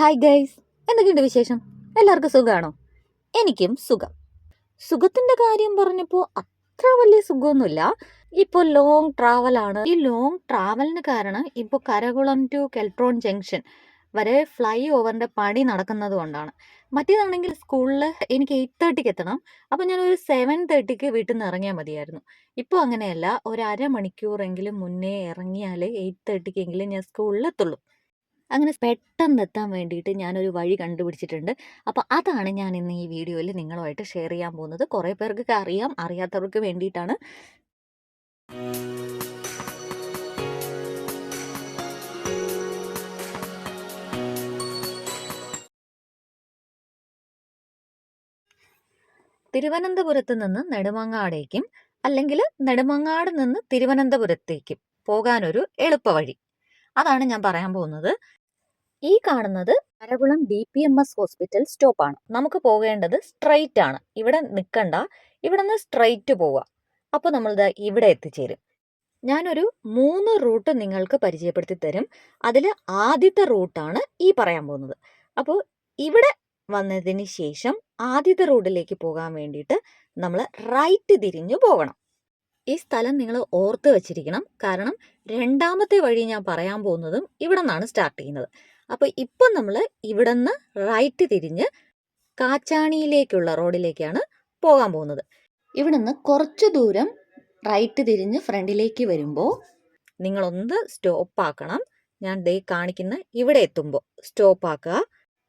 Hi guys എന്തൊക്കെയുണ്ട് വിശേഷം? എല്ലാവർക്കും സുഖമാണോ എനിക്കും സുഖം. സുഖത്തിന്റെ കാര്യം പറഞ്ഞപ്പോൾ അത്ര വലിയ സുഖമൊന്നുമില്ല. ഇപ്പോൾ ലോങ് ആണ്. ഈ ലോങ് ട്രാവലിന് കാരണം ഇപ്പോൾ കരകുളം ടു കെൽട്രോൺ ജംഗ്ഷൻ വരെ ഫ്ലൈ ഓവറിന്റെ പണി നടക്കുന്നത് കൊണ്ടാണ്. മറ്റേതാണെങ്കിൽ സ്കൂളിൽ എനിക്ക് എയ്റ്റ് തേർട്ടിക്ക് എത്തണം. അപ്പോൾ ഞാൻ ഒരു സെവൻ തേർട്ടിക്ക് വീട്ടിൽ നിന്ന് ഇറങ്ങിയാൽ മതിയായിരുന്നു. ഇപ്പോൾ അങ്ങനെയല്ല. ഒരു അരമണിക്കൂറെങ്കിലും മുന്നേ ഇറങ്ങിയാലേ എയ്റ്റ് തേർട്ടിക്കെങ്കിലും ഞാൻ സ്കൂളിൽ എത്തുള്ളൂ. അങ്ങനെ പെട്ടെന്ന് എത്താൻ വേണ്ടിയിട്ട് ഞാനൊരു വഴി കണ്ടുപിടിച്ചിട്ടുണ്ട്. അപ്പോൾ അതാണ് ഞാൻ ഇന്ന് ഈ വീഡിയോയിൽ നിങ്ങളുമായിട്ട് ഷെയർ ചെയ്യാൻ പോകുന്നത്. കുറേ പേർക്ക് അറിയാം. അറിയാത്തവർക്ക് വേണ്ടിയിട്ടാണ്. തിരുവനന്തപുരത്ത് നിന്ന് നെടുമങ്ങാടേക്കും അല്ലെങ്കിൽ നെടുമങ്ങാട് നിന്ന് തിരുവനന്തപുരത്തേക്കും പോകാനൊരു എളുപ്പവഴി. അതാണ് ഞാൻ പറയാൻ പോകുന്നത്. ഈ കാണുന്നത് Karakulam D P M S hospital സ്റ്റോപ്പാണ്. നമുക്ക് പോകേണ്ടത് സ്ട്രൈറ്റ് ആണ്. ഇവിടെ നിൽക്കണ്ട ഇവിടെ നിന്ന് സ്ട്രൈറ്റ് പോവുക അപ്പോൾ നമ്മൾ ഇവിടെ എത്തിച്ചേരും. ഞാനൊരു മൂന്ന് റൂട്ട് നിങ്ങൾക്ക് പരിചയപ്പെടുത്തി തരും. അതിൽ ആദ്യത്തെ റൂട്ടാണ് ഈ പറയാൻ പോകുന്നത്. അപ്പോൾ ഇവിടെ വന്നതിന് ശേഷം ആദ്യത്തെ റൂട്ടിലേക്ക് പോകാൻ വേണ്ടിയിട്ട് നമ്മൾ റൈറ്റ് തിരിഞ്ഞു പോകണം. ഈ സ്ഥലം നിങ്ങൾ ഓർത്ത് വെച്ചിരിക്കണം. കാരണം രണ്ടാമത്തെ വഴി ഞാൻ പറയാൻ പോകുന്നതും ഇവിടെ നിന്നാണ് സ്റ്റാർട്ട് ചെയ്യുന്നത്. അപ്പോൾ ഇപ്പം നമ്മൾ ഇവിടെ നിന്ന് റൈറ്റ് തിരിഞ്ഞ് കാച്ചാണിയിലേക്കുള്ള റോഡിലേക്കാണ് പോകാൻ പോകുന്നത്. ഇവിടെ നിന്ന് കുറച്ച് ദൂരം റൈറ്റ് തിരിഞ്ഞ് ഫ്രണ്ടിലേക്ക് വരുമ്പോൾ നിങ്ങളൊന്ന് സ്റ്റോപ്പ് ആക്കണം. ഞാൻ ദേ കാണിക്കുന്ന ഇവിടെ എത്തുമ്പോൾ സ്റ്റോപ്പ് ആക്കുക.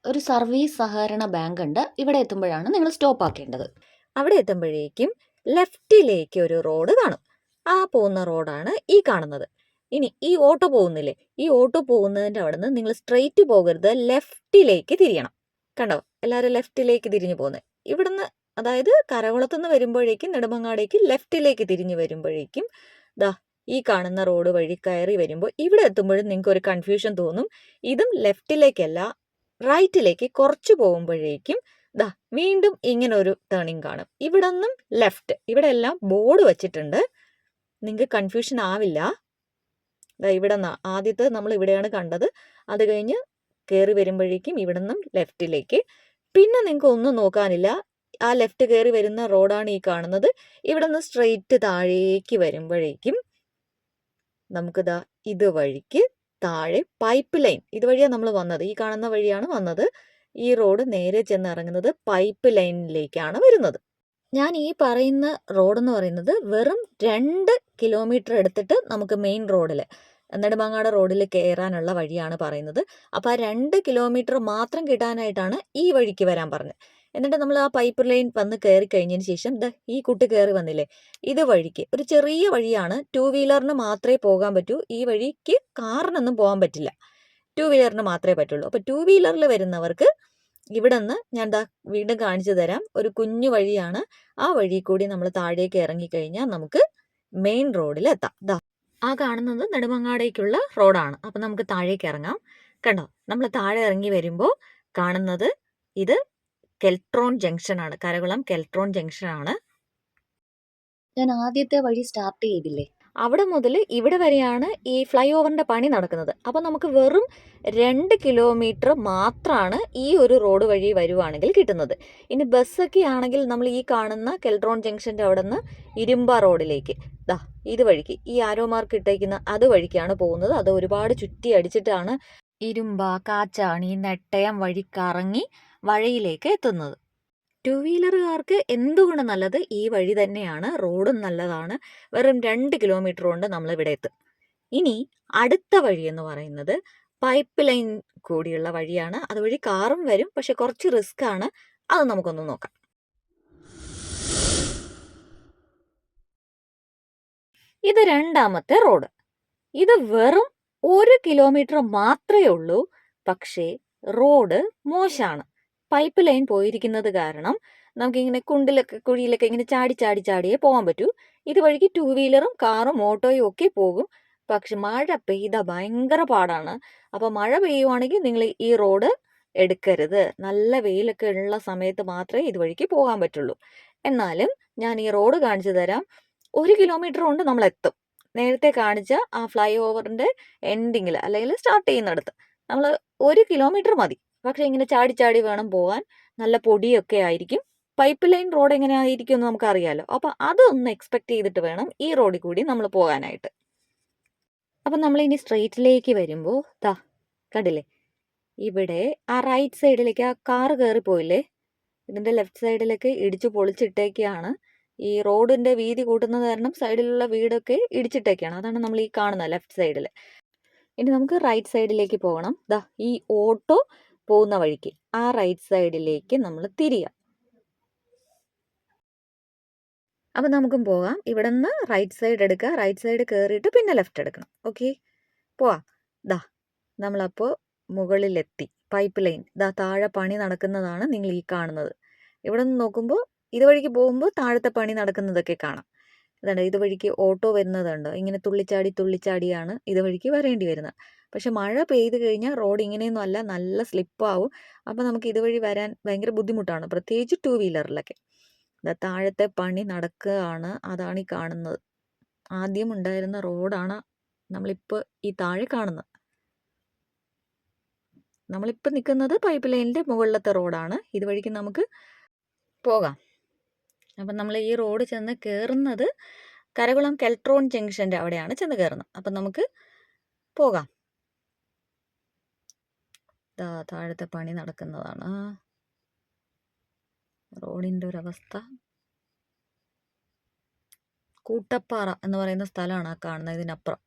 ഒരു സർവീസ് സഹകരണ ബാങ്ക് ഉണ്ട് ഇവിടെ എത്തുമ്പോഴാണ് നിങ്ങൾ സ്റ്റോപ്പ് ആക്കേണ്ടത്. അവിടെ എത്തുമ്പോഴേക്കും ലെഫ്റ്റിലേക്ക് ഒരു റോഡ് കാണും. ആ പോകുന്ന റോഡാണ് ഈ കാണുന്നത്. ഇനി ഈ ഓട്ടോ പോകുന്നില്ലേ? ഈ ഓട്ടോ പോകുന്നതിന്റെ അവിടെ നിന്ന് നിങ്ങൾ സ്ട്രെയിറ്റ് പോകരുത്. ലെഫ്റ്റിലേക്ക് തിരിയണം. കണ്ടോ? എല്ലാവരും ലെഫ്റ്റിലേക്ക് തിരിഞ്ഞു പോകുന്നത് ഇവിടുന്ന് അതായത് കരകുളത്തുനിന്ന് വരുമ്പോഴേക്കും നെടുമങ്ങാടേക്ക് ലെഫ്റ്റിലേക്ക് തിരിഞ്ഞു വരുമ്പോഴേക്കും ദാ ഈ കാണുന്ന റോഡ് വഴി കയറി വരുമ്പോൾ ഇവിടെ എത്തുമ്പോഴും നിങ്ങൾക്ക് ഒരു കൺഫ്യൂഷൻ തോന്നും. ഇതും ലെഫ്റ്റിലേക്കല്ല റൈറ്റിലേക്ക് കുറച്ച് പോകുമ്പോഴേക്കും ദാ വീണ്ടും ഇങ്ങനെ ഒരു ടേണിങ് കാണും. ഇവിടെ നിന്നും ലെഫ്റ്റ് ഇവിടെ എല്ലാം ബോർഡ് വച്ചിട്ടുണ്ട്. നിങ്ങൾക്ക് കൺഫ്യൂഷൻ ആവില്ല. ഇവിടെ നിന്ന് ആദ്യത്തെ നമ്മൾ ഇവിടെയാണ് കണ്ടത്. അത് കഴിഞ്ഞ് കയറി വരുമ്പോഴേക്കും ഇവിടെ നിന്നും ലെഫ്റ്റിലേക്ക്. പിന്നെ നിങ്ങൾക്ക് ഒന്നും നോക്കാനില്ല. ആ ലെഫ്റ്റ് കയറി വരുന്ന റോഡാണ് ഈ കാണുന്നത്. ഇവിടെ നിന്ന് സ്ട്രെയിറ്റ് താഴേക്ക് വരുമ്പോഴേക്കും നമുക്ക് ദാ ഇത് വഴിക്ക് താഴെ പൈപ്പ് ലൈൻ ഇതുവഴിയാണ് നമ്മൾ വന്നത്. ഈ കാണുന്ന വഴിയാണ് വന്നത്. ഈ റോഡ് നേരെ ചെന്ന് ഇറങ്ങുന്നത് പൈപ്പ് ലൈനിലേക്കാണ് വരുന്നത്. ഞാൻ ഈ പറയുന്ന റോഡെന്ന് പറയുന്നത് വെറും രണ്ട് കിലോമീറ്റർ എടുത്തിട്ട് നമുക്ക് മെയിൻ റോഡിൽ നെടുമങ്ങാട് റോഡിൽ കയറാനുള്ള വഴിയാണ് പറയുന്നത്. അപ്പോൾ ആ രണ്ട് കിലോമീറ്റർ മാത്രം കിട്ടാനായിട്ടാണ് ഈ വഴിക്ക് വരാൻ പറഞ്ഞത്. എന്നിട്ട് നമ്മൾ ആ പൈപ്പ് ലൈൻ വന്ന് കയറി കഴിഞ്ഞതിന് ശേഷം ഈ കുട്ടി കയറി വന്നില്ലേ? ഇത് വഴിക്ക്. ഒരു ചെറിയ വഴിയാണ്. ടൂ വീലറിന് മാത്രമേ പോകാൻ പറ്റൂ. ഈ വഴിക്ക് കാറിനൊന്നും പോകാൻ പറ്റില്ല. ടൂ വീലറിന് മാത്രമേ പറ്റുള്ളൂ. അപ്പോൾ ടൂ വീലറിൽ വരുന്നവർക്ക് ഇവിടെ നിന്ന് ഞാൻ ദാ വീണ്ടും കാണിച്ചു തരാം. ഒരു കുഞ്ഞു വഴിയാണ്. ആ വഴി കൂടി നമ്മൾ താഴേക്ക് ഇറങ്ങി കഴിഞ്ഞാൽ നമുക്ക് മെയിൻ റോഡിൽ എത്താം. ദാ ആ കാണുന്നത് നെടുമങ്ങാടേക്കുള്ള റോഡാണ്. അപ്പം നമുക്ക് താഴേക്ക് ഇറങ്ങാം. കണ്ടോ? നമ്മൾ താഴെ ഇറങ്ങി വരുമ്പോൾ കാണുന്നത് ഇത് കെൽട്രോൺ ജംഗ്ഷനാണ്. കരകുളം കെൽട്രോൺ ജംഗ്ഷൻ ആണ് ഞാൻ ആദ്യത്തെ വഴി സ്റ്റാർട്ട് ചെയ്തില്ലേ? അവിടെ മുതൽ ഇവിടെ വരെയാണ് ഈ ഫ്ലൈ ഓവറിന്റെ പണി നടക്കുന്നത്. അപ്പോൾ നമുക്ക് വെറും രണ്ട് കിലോമീറ്റർ മാത്രമാണ് ഈ ഒരു റോഡ് വഴി വരുവാണെങ്കിൽ കിട്ടുന്നത്. ഇനി ബസ്സൊക്കെ ആണെങ്കിൽ നമ്മൾ ഈ കാണുന്ന കെൽട്രോൺ ജംഗ്ഷന്റെ അവിടെ നിന്ന് ഇരുമ്പ റോഡിലേക്ക്. ദാ ഇത് വഴിക്ക്. ഈ ആരോ മാർക്ക് ഇട്ടേക്കുന്ന അത് വഴിക്കാണ് പോകുന്നത്. അത് ഒരുപാട് ചുറ്റി അടിച്ചിട്ടാണ് ഇരുമ്പ കാച്ചാണി നെട്ടയം വഴി കറങ്ങി വഴയിലേക്ക് എത്തുന്നത്. ടു വീലറുകാർക്ക് എന്തുകൊണ്ട് നല്ലത്? ഈ വഴി തന്നെയാണ് റോഡും നല്ലതാണ്. വെറും രണ്ട് കിലോമീറ്റർ കൊണ്ട് നമ്മൾ ഇവിടെ എത്തും. ഇനി അടുത്ത വഴി എന്ന് പറയുന്നത് പൈപ്പ് ലൈൻ കൂടിയുള്ള വഴിയാണ്. അതുവഴി കാറും വരും. പക്ഷെ കുറച്ച് റിസ്ക് ആണ്. അത് നമുക്കൊന്ന് നോക്കാം. ഇത് രണ്ടാമത്തെ റോഡ്. ഇത് വെറും ഒരു കിലോമീറ്റർ മാത്രമേ ഉള്ളൂ. പക്ഷേ റോഡ് മോശമാണ് പൈപ്പ് ലൈൻ പോയിരിക്കുന്നത് കാരണം നമുക്കിങ്ങനെ കുണ്ടിലൊക്കെ കുഴിയിലൊക്കെ ഇങ്ങനെ ചാടി ചാടി ചാടിയേ പോകാൻ പറ്റൂ. ഇതുവഴിക്ക് ടൂ വീലറും കാറും ഓട്ടോയും ഒക്കെ പോകും. പക്ഷെ മഴ പെയ്ത ഭയങ്കര പാടാണ്. അപ്പോൾ മഴ പെയ്യുവാണെങ്കിൽ നിങ്ങൾ ഈ റോഡ് എടുക്കരുത്. നല്ല വെയിലൊക്കെ ഉള്ള സമയത്ത് മാത്രമേ ഇതുവഴിക്ക് പോകാൻ പറ്റുള്ളൂ. എന്നാലും ഞാൻ ഈ റോഡ് കാണിച്ചു തരാം. ഒരു കിലോമീറ്റർ കൊണ്ട് നമ്മൾ എത്തും. നേരത്തെ കാണിച്ച ആ ഫ്ലൈ ഓവറിന്റെ എൻഡിങ്ങിൽ അല്ലെങ്കിൽ സ്റ്റാർട്ട് ചെയ്യുന്നിടത്ത്. നമ്മൾ ഒരു കിലോമീറ്റർ മതി. പക്ഷേ ഇങ്ങനെ ചാടി ചാടി വേണം പോകാൻ. നല്ല പൊടിയൊക്കെ ആയിരിക്കും. പൈപ്പ് ലൈൻ റോഡ് എങ്ങനെ ആയിരിക്കും എന്ന് നമുക്കറിയാലോ. അപ്പോൾ അതൊന്ന് എക്സ്പെക്ട് ചെയ്തിട്ട് വേണം ഈ റോഡിൽ കൂടി നമ്മൾ പോകാനായിട്ട്. അപ്പം നമ്മൾ ഇനി സ്ട്രെയിറ്റിലേക്ക് വരുമ്പോൾ ദാ കണ്ടില്ലേ? ഇവിടെ ആ റൈറ്റ് സൈഡിലേക്ക് ആ കാറ് കയറിപ്പോയില്ലേ ഇതിന്റെ ലെഫ്റ്റ് സൈഡിലേക്ക് ഇടിച്ചു പൊളിച്ചിട്ടേക്കാണ്. ഈ റോഡിന്റെ വീതി കൂട്ടുന്നത് കാരണം സൈഡിലുള്ള വീടൊക്കെ ഇടിച്ചിട്ടേക്കാണ്. അതാണ് നമ്മൾ ഈ കാണുന്നത് ലെഫ്റ്റ് സൈഡിൽ ഇനി നമുക്ക് റൈറ്റ് സൈഡിലേക്ക് പോകണം. ദാ ഈ ഓട്ടോ പോകുന്ന വഴിക്ക് ആ റൈറ്റ് സൈഡിലേക്ക് നമ്മൾ തിരിയാം. അപ്പം നമുക്കും പോകാം. ഇവിടെ നിന്ന് റൈറ്റ് സൈഡ് എടുക്കുക. റൈറ്റ് സൈഡ് കയറിയിട്ട് പിന്നെ ലെഫ്റ്റ് എടുക്കണം. ഓക്കെ പോവാം. ദാ നമ്മളപ്പോൾ മുകളിലെത്തി. പൈപ്പ് ലൈൻ ദാ താഴെ പണി നടക്കുന്നതാണ് നിങ്ങൾ ഈ കാണുന്നത്. ഇവിടെ നിന്ന് നോക്കുമ്പോൾ ഇതുവഴിക്ക് പോകുമ്പോൾ താഴത്തെ പണി നടക്കുന്നതൊക്കെ കാണാം. ഇതുണ്ട് ഇതുവഴിക്ക് ഓട്ടോ വരുന്നതുണ്ട്. ഇങ്ങനെ തുള്ളിച്ചാടി തുള്ളിച്ചാടിയാണ് ഇതുവഴിക്ക് വരേണ്ടി വരുന്നത്. പക്ഷെ മഴ പെയ്തു കഴിഞ്ഞാൽ റോഡ് ഇങ്ങനെയൊന്നും അല്ല നല്ല സ്ലിപ്പാവും. അപ്പോൾ നമുക്ക് ഇതുവഴി വരാൻ ഭയങ്കര ബുദ്ധിമുട്ടാണ്. പ്രത്യേകിച്ച് ടു വീലറിലൊക്കെ. താഴത്തെ പണി നടക്കുകയാണ്. അതാണ് ഈ കാണുന്നത്. ആദ്യം ഉണ്ടായിരുന്ന റോഡാണ് നമ്മളിപ്പോൾ ഈ താഴെ കാണുന്നത്. നമ്മളിപ്പോൾ നിൽക്കുന്നത് പൈപ്പ് ലൈനിന്റെ മുകളിലത്തെ റോഡാണ്. ഇതുവഴിക്ക് നമുക്ക് പോകാം. അപ്പം നമ്മൾ ഈ റോഡ് ചെന്ന് കയറുന്നത് കരകുളം കെൽട്രോൺ ജംഗ്ഷന്റെ അവിടെയാണ് ചെന്ന് കയറുന്നത്. അപ്പം നമുക്ക് പോകാം. താഴത്തെ പണി നടക്കുന്നതാണ്. റോഡിന്റെ ഒരവസ്ഥ. കൂട്ടപ്പാറ എന്ന് പറയുന്ന സ്ഥലമാണ് ആ കാണുന്നത് ഇതിനപ്പുറം.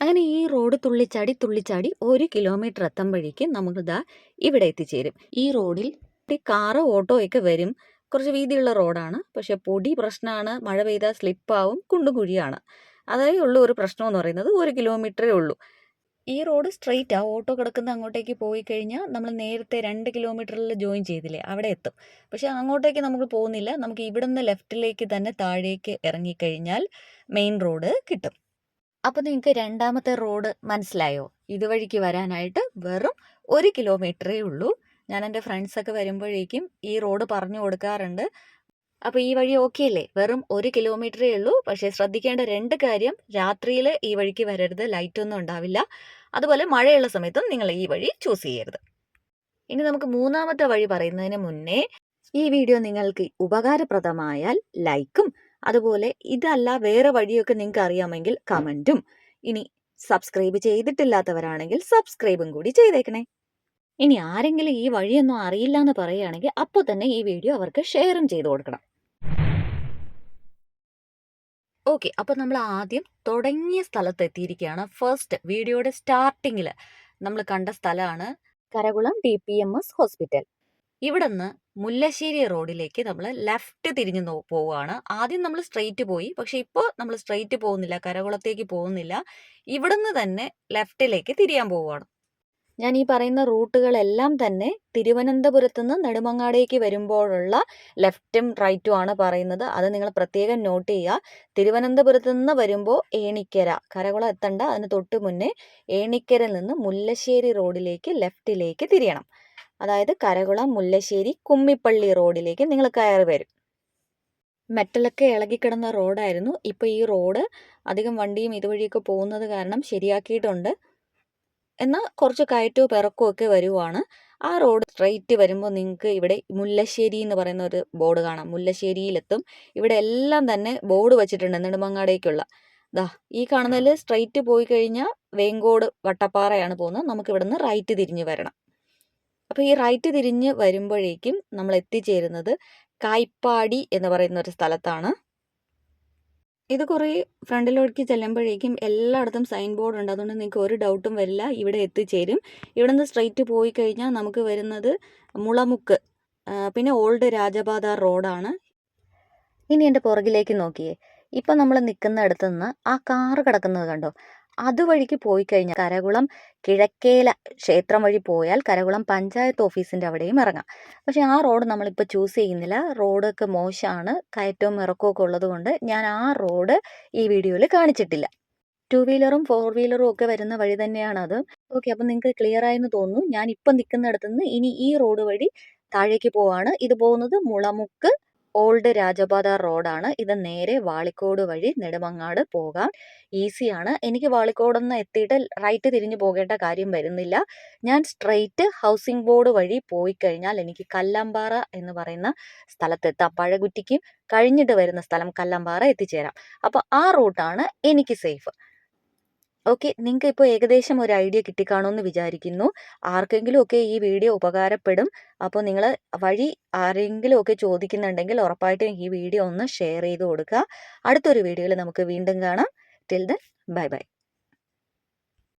അങ്ങനെ ഈ റോഡ് തുള്ളിച്ചാടി തുള്ളിച്ചാടി ഒരു കിലോമീറ്റർ എത്തുമ്പോഴേക്കും നമുക്ക് ദാ ഇവിടെ എത്തിച്ചേരും. ഈ റോഡിൽ കാറ് ഓട്ടോ ഒക്കെ വരും. കുറച്ച് വീതിയുള്ള റോഡാണ്. പക്ഷേ പൊടി പ്രശ്നമാണ്. മഴ പെയ്താൽ സ്ലിപ്പാവും കുണ്ടും കുഴിയാണ് അതേ ഉള്ളൂ ഒരു പ്രശ്നം എന്ന് പറയുന്നത്. ഒരു കിലോമീറ്ററേ ഉള്ളൂ. ഈ റോഡ് സ്ട്രെയിറ്റ്. ആ ഓട്ടോ കിടക്കുന്ന അങ്ങോട്ടേക്ക് പോയി കഴിഞ്ഞാൽ നമ്മൾ നേരത്തെ രണ്ട് കിലോമീറ്ററിൽ ജോയിൻ ചെയ്തില്ലേ അവിടെ എത്തും. പക്ഷെ അങ്ങോട്ടേക്ക് നമുക്ക് പോകുന്നില്ല. നമുക്ക് ഇവിടെ നിന്ന് ലെഫ്റ്റിലേക്ക് തന്നെ താഴേക്ക് ഇറങ്ങിക്കഴിഞ്ഞാൽ മെയിൻ റോഡ് കിട്ടും. അപ്പോൾ നിങ്ങൾക്ക് രണ്ടാമത്തെ റോഡ് മനസ്സിലായോ? ഇതുവഴിക്ക് വരാനായിട്ട് വെറും ഒരു കിലോമീറ്ററേ ഉള്ളൂ. ഞാൻ എന്റെ ഫ്രണ്ട്സൊക്കെ വരുമ്പോഴേക്കും ഈ റോഡ് പറഞ്ഞു കൊടുക്കാറുണ്ട്. അപ്പോൾ ഈ വഴി ഓക്കെ അല്ലേ? വെറും ഒരു കിലോമീറ്ററേ ഉള്ളൂ. പക്ഷേ ശ്രദ്ധിക്കേണ്ട രണ്ട് കാര്യം രാത്രിയിൽ ഈ വഴിക്ക് വരരുത്. ലൈറ്റൊന്നും ഉണ്ടാവില്ല. അതുപോലെ മഴയുള്ള സമയത്തും നിങ്ങൾ ഈ വഴി ചൂസ് ചെയ്യരുത്. ഇനി നമുക്ക് മൂന്നാമത്തെ വഴി പറയുന്നതിന് മുന്നേ ഈ വീഡിയോ നിങ്ങൾക്ക് ഉപകാരപ്രദമായാൽ ലൈക്കും അതുപോലെ ഇതല്ല വേറെ വഴിയൊക്കെ നിങ്ങൾക്ക് അറിയാമെങ്കിൽ കമന്റും ഇനി സബ്സ്ക്രൈബ് ചെയ്തിട്ടില്ലാത്തവരാണെങ്കിൽ സബ്സ്ക്രൈബും കൂടി ചെയ്തേക്കണേ. ഇനി ആരെങ്കിലും ഈ വഴിയൊന്നും അറിയില്ല എന്ന് പറയുകയാണെങ്കിൽ അപ്പോൾ തന്നെ ഈ വീഡിയോ അവർക്ക് ഷെയറും ചെയ്ത് കൊടുക്കണം. ഓക്കെ. അപ്പോൾ നമ്മൾ ആദ്യം തുടങ്ങിയ സ്ഥലത്ത് എത്തിയിരിക്കുകയാണ്. ഫസ്റ്റ് വീഡിയോയുടെ സ്റ്റാർട്ടിങ്ങിൽ നമ്മൾ കണ്ട സ്ഥലമാണ് Karakulam D P M S hospital. ഇവിടെ നിന്ന് മുല്ലശ്ശേരി റോഡിലേക്ക് നമ്മൾ ലെഫ്റ്റ് തിരിഞ്ഞു പോവുകയാണ്. ആദ്യം നമ്മൾ സ്ട്രെയിറ്റ് പോയി. പക്ഷെ ഇപ്പോൾ നമ്മൾ സ്ട്രെയിറ്റ് പോകുന്നില്ല കരകുളത്തേക്ക് പോകുന്നില്ല. ഇവിടുന്ന് തന്നെ ലെഫ്റ്റിലേക്ക് തിരിയാൻ പോവുകയാണ്. ഞാൻ ഈ പറയുന്ന റൂട്ടുകളെല്ലാം തന്നെ തിരുവനന്തപുരത്ത് നിന്ന് നെടുമങ്ങാടേക്ക് വരുമ്പോഴുള്ള ലെഫ്റ്റും റൈറ്റും ആണ് പറയുന്നത്. അത് നിങ്ങൾ പ്രത്യേകം നോട്ട് ചെയ്യുക. തിരുവനന്തപുരത്ത് നിന്ന് വരുമ്പോൾ ഏണിക്കര കരകുളം എത്തണ്ട അതിന് തൊട്ട് മുന്നേ ഏണിക്കരയിൽ നിന്ന് മുല്ലശ്ശേരി റോഡിലേക്ക് ലെഫ്റ്റിലേക്ക് തിരിയണം. അതായത് കരകുളം മുല്ലശ്ശേരി കുമ്മിപ്പള്ളി റോഡിലേക്ക് നിങ്ങൾ കയറി വരും. മെറ്റലൊക്കെ ഇളകിക്കിടന്ന റോഡായിരുന്നു. ഇപ്പോൾ ഈ റോഡ് അധികം വണ്ടിയും ഇതുവഴിയൊക്കെ പോകുന്നത് കാരണം ശരിയാക്കിയിട്ടുണ്ട്. എന്നാൽ കുറച്ച് കയറ്റവും ഇറക്കവും ഒക്കെ വരുവാണ്. ആ റോഡ് സ്ട്രെയിറ്റ് വരുമ്പോൾ നിങ്ങൾക്ക് ഇവിടെ മുല്ലശ്ശേരി എന്ന് പറയുന്ന ഒരു ബോർഡ് കാണാം. മുല്ലശ്ശേരിയിലെത്തും. ഇവിടെ എല്ലാം തന്നെ ബോർഡ് വെച്ചിട്ടുണ്ട് നെടുമങ്ങാടേക്കുള്ള. ദാ ഈ കാണുന്നതിൽ സ്ട്രെയിറ്റ് പോയി കഴിഞ്ഞാൽ വേങ്കോട് വട്ടപ്പാറയാണ് പോകുന്നത്. നമുക്ക് ഇവിടെ നിന്ന് റൈറ്റ് തിരിഞ്ഞ് വരണം. അപ്പോൾ ഈ റൈറ്റ് തിരിഞ്ഞ് വരുമ്പോഴേക്കും നമ്മൾ എത്തിച്ചേരുന്നത് കായ്പാടി എന്ന് പറയുന്ന ഒരു സ്ഥലത്താണ്. ഇത് കുറേ ഫ്രണ്ടിലോട്ട് ചെല്ലുമ്പോഴേക്കും എല്ലായിടത്തും സൈൻ ബോർഡ് ഉണ്ട്. അതുകൊണ്ട് നിങ്ങൾക്ക് ഒരു ഡൗട്ടും വരില്ല. ഇവിടെ എത്തിച്ചേരും. ഇവിടെ നിന്ന് സ്ട്രെയിറ്റ് പോയി കഴിഞ്ഞാൽ നമുക്ക് വരുന്നത് മുളമുക്ക് പിന്നെ ഓൾഡ് രാജപാത റോഡാണ് ഇനി എന്റെ പുറകിലേക്ക് നോക്കിയേ. ഇപ്പം നമ്മൾ നിൽക്കുന്ന നിന്ന് ആ കാറ് കിടക്കുന്നത് കണ്ടോ? അതുവഴിക്ക് പോയി കഴിഞ്ഞാൽ കരകുളം കിഴക്കേല ക്ഷേത്രം വഴി പോയാൽ കരകുളം പഞ്ചായത്ത് ഓഫീസിന്റെ അവിടെയും ഇറങ്ങാം. പക്ഷേ ആ റോഡ് നമ്മളിപ്പോൾ ചൂസ് ചെയ്യുന്നില്ല. റോഡൊക്കെ മോശമാണ് കയറ്റവും ഇറക്കമൊക്കെ ഉള്ളത് കൊണ്ട് ഞാൻ ആ റോഡ് ഈ വീഡിയോയിൽ കാണിച്ചിട്ടില്ല. ടു വീലറും ഫോർ വീലറും ഒക്കെ വരുന്ന വഴി തന്നെയാണ് അത് ഓക്കെ അപ്പം നിങ്ങൾക്ക് ക്ലിയർ ആയെന്ന് തോന്നുന്നു. ഞാൻ ഇപ്പം നിൽക്കുന്നിടത്തുനിന്ന് ഇനി ഈ റോഡ് വഴി താഴേക്ക് പോവാണ്. ഇത് പോകുന്നത് മുളമുക്ക് ഓൾഡ് രാജപാത റോഡാണ്. ഇത് നേരെ വാളിക്കോട് വഴി നെടുമങ്ങാട് പോകാം. ഈസിയാണ് എനിക്ക് വാളിക്കോട് വാളിക്കോടൊന്ന് എത്തിയിട്ട് റൈറ്റ് തിരിഞ്ഞു പോകേണ്ട കാര്യം വരുന്നില്ല. ഞാൻ സ്ട്രെയിറ്റ് ഹൗസിംഗ് ബോർഡ് വഴി പോയി കഴിഞ്ഞാൽ എനിക്ക് കല്ലമ്പാറ എന്ന് പറയുന്ന സ്ഥലത്തെത്താം. പഴകുറ്റിക്കും കഴിഞ്ഞിട്ട് വരുന്ന സ്ഥലം കല്ലമ്പാറ എത്തിച്ചേരാം. അപ്പോൾ ആ റൂട്ടാണ് എനിക്ക് സേഫ്. ഓക്കെ നിങ്ങൾക്ക് ഇപ്പോൾ ഏകദേശം ഒരു ഐഡിയ കിട്ടിക്കാണുമെന്ന് വിചാരിക്കുന്നു. ആർക്കെങ്കിലും ഒക്കെ ഈ വീഡിയോ ഉപകാരപ്പെടും. അപ്പോൾ നിങ്ങൾ വഴി ആരെങ്കിലും ഒക്കെ ചോദിക്കുന്നുണ്ടെങ്കിൽ ഉറപ്പായിട്ടും ഈ വീഡിയോ ഒന്ന് ഷെയർ ചെയ്ത് കൊടുക്കുക. അടുത്തൊരു വീഡിയോയിൽ നമുക്ക് വീണ്ടും കാണാം. Till then bye bye.